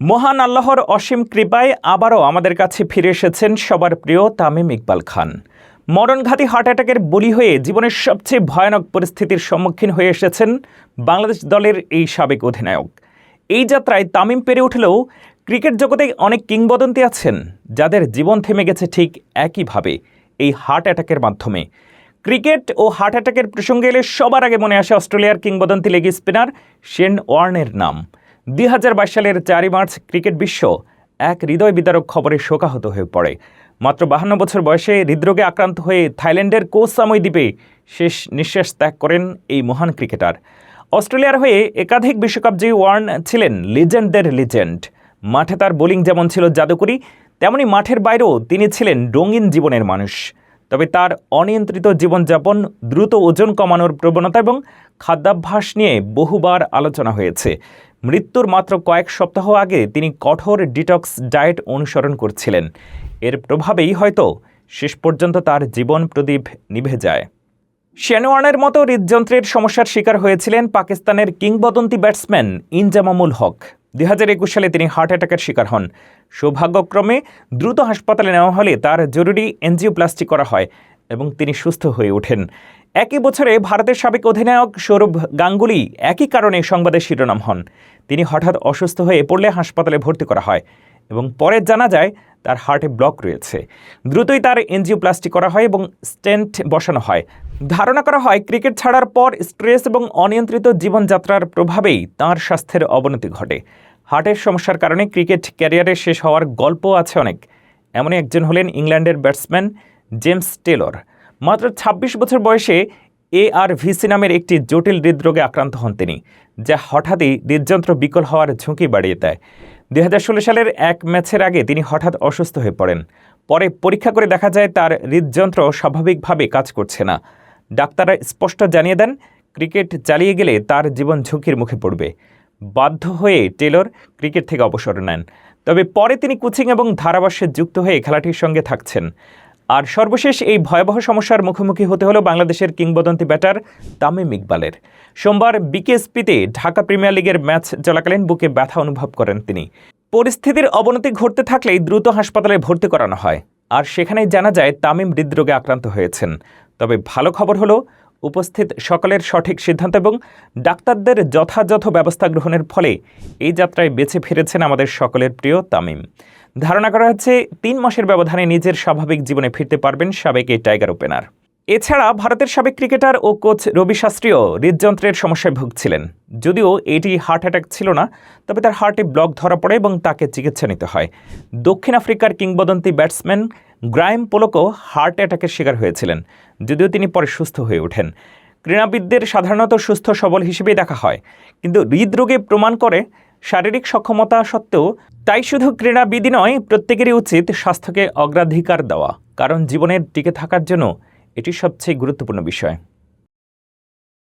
মহান আল্লাহর অসীম কৃপায় আবারও আমাদের কাছে ফিরে এসেছেন সবার প্রিয় তামিম ইকবাল খান। মরণঘাতী হার্ট অ্যাটাকের বলি হয়ে জীবনের সবচেয়ে ভয়ানক পরিস্থিতির সম্মুখীন হয়ে এসেছেন বাংলাদেশ দলের এই সাবেক অধিনায়ক। এই যাত্রায় তামিম পেরে উঠলেও ক্রিকেট জগতে অনেক কিংবদন্তি আছেন, যাদের জীবন থেমে গেছে ঠিক একইভাবে এই হার্ট অ্যাটাকের মাধ্যমে। ক্রিকেট ও হার্ট অ্যাটাকের প্রসঙ্গে এলে সবার আগে মনে আসে অস্ট্রেলিয়ার কিংবদন্তি লেগ স্পিনার শেন ওয়ার্নের নাম। দুই হাজার বাইশ সালের চারই মার্চ ক্রিকেট বিশ্ব এক হৃদয় বিদারক খবরে শোকাহত হয়ে পড়ে। মাত্র বাহান্ন বছর বয়সে হৃদরোগে আক্রান্ত হয়ে থাইল্যান্ডের কোসাময় দ্বীপে শেষ নিঃশ্বাস ত্যাগ করেন এই মহান ক্রিকেটার। অস্ট্রেলিয়ার হয়ে একাধিক বিশ্বকাপ জয়ী ওয়ার্ন ছিলেন লিজেন্ডদের লিজেন্ড। মাঠে তার বোলিং যেমন ছিল জাদুকরি, তেমনি মাঠের বাইরেও তিনি ছিলেন রঙিন জীবনের মানুষ। তবে তার অনিয়ন্ত্রিত জীবনযাপন দ্রুত ওজন কমানোর প্রবণতা এবং খাদ্যাভ্যাস নিয়ে বহুবার আলোচনা হয়েছে। মৃত্যুর মাত্র কয়েক সপ্তাহ আগে তিনি কঠোর ডিটক্স ডায়েট অনুসরণ করছিলেন। এর প্রভাবেই হয়তো শেষ পর্যন্ত তার জীবন প্রদীপ নিভে যায়। শেনওয়ানের মতো হৃদযন্ত্রের সমস্যার শিকার হয়েছিলেন পাকিস্তানের কিংবদন্তি ব্যাটসম্যান ইনজামামুল হক। দুই হাজার একুশ সালে তিনি হার্ট অ্যাটাকের শিকার হন। সৌভাগ্যক্রমে দ্রুত হাসপাতালে নেওয়া হলে তার জরুরি এনজিওপ্লাস্টি করা হয় এবং তিনি সুস্থ হয়ে ওঠেন। একই বছরে ভারতের সাবেক অধিনায়ক সৌরভ গাঙ্গুলি একই কারণে সংবাদের শিরোনাম হন। তিনি হঠাৎ অসুস্থ হয়ে পড়লে হাসপাতালে ভর্তি করা হয় এবং পরে জানা যায় তার হার্টে ব্লক রয়েছে। দ্রুতই তার এনজিওপ্লাস্টি করা হয় এবং স্টেন্ট বসানো হয়। ধারণা করা হয়, ক্রিকেট ছাড়ার পর স্ট্রেস এবং অনিয়ন্ত্রিত জীবনযাত্রার প্রভাবেই তার স্বাস্থ্যের অবনতি ঘটে। হার্টের সমস্যার কারণে ক্রিকেট ক্যারিয়ারে শেষ হওয়ার গল্প আছে অনেক। এমনই একজন হলেন ইংল্যান্ডের ব্যাটসম্যান জেমস টেলর। মাত্র ২৬ বছর বয়সে এ আর ভিসি নামের একটি জটিল হৃদরোগে আক্রান্ত হন তিনি, যা হঠাৎই হৃদযন্ত্র বিকল হওয়ার ঝুঁকি বাড়িয়ে দেয়। দুই হাজার ষোলো সালের এক ম্যাচের আগে তিনি হঠাৎ অসুস্থ হয়ে পড়েন। পরে পরীক্ষা করে দেখা যায় তার হৃদযন্ত্র স্বাভাবিকভাবে কাজ করছে না। ডাক্তাররা স্পষ্ট জানিয়ে দেন, ক্রিকেট চালিয়ে গেলে তার জীবন ঝুঁকির মুখে পড়বে। বাধ্য হয়ে টেলর ক্রিকেট থেকে অবসর নেন। তবে পরে তিনি কোচিং এবং ধারাভাষ্যে যুক্ত হয়ে খেলাটির সঙ্গে থাকছেন। আর সর্বশেষ এই ভয়াবহ সমস্যার মুখোমুখি হতে হলো বাংলাদেশের কিংবদন্তি ব্যাটার তামিম ইকবালের। সোমবার বিকেএসপিতে ঢাকা প্রিমিয়ার লিগের ম্যাচ চলাকালীন বুকে ব্যথা অনুভব করেন তিনি। পরিস্থিতির অবনতি ঘটতে থাকলেই দ্রুত হাসপাতালে ভর্তি করানো হয়। আর সেখানেই জানা যায়, তামিম হৃদরোগে আক্রান্ত হয়েছেন। তবে ভালো খবর হলো, উপস্থিত সকলের সঠিক সিদ্ধান্ত এবং ডাক্তারদের যথাযথ ব্যবস্থা গ্রহণের ফলে এই যাত্রায় বেঁচে ফিরেছেন আমাদের সকলের প্রিয় তামিম। ধারণা করা হচ্ছে তিন মাসের ব্যবধানে নিজের স্বাভাবিক জীবনে ফিরতে পারবেন সাবেক এই টাইগার ওপেনার। এছাড়া ভারতের সাবেক ক্রিকেটার ও কোচ রবি শাস্ত্রীও হৃদযন্ত্রের সমস্যায় ভুগছিলেন। যদিও এটি হার্ট অ্যাটাক ছিল না, তবে তার হার্টে ব্লক ধরা পড়ে এবং তাকে চিকিৎসা নিতে হয়। দক্ষিণ আফ্রিকার কিংবদন্তি ব্যাটসম্যান গ্রাইম পোলকো হার্ট অ্যাটাকের শিকার হয়েছিলেন, যদিও তিনি পরে সুস্থ হয়ে ওঠেন। ক্রীড়াবিদদের সাধারণত সুস্থ সবল হিসেবেই দেখা হয়, কিন্তু হৃদরোগে প্রমাণ করে শারীরিক সক্ষমতা সত্ত্বেও তাই শুধু ক্রীড়াবিদই নয়, প্রত্যেকেরই উচিত স্বাস্থ্যকে অগ্রাধিকার দেওয়া, কারণ জীবনের টিকে থাকার জন্য এটি সবচেয়ে গুরুত্বপূর্ণ বিষয়।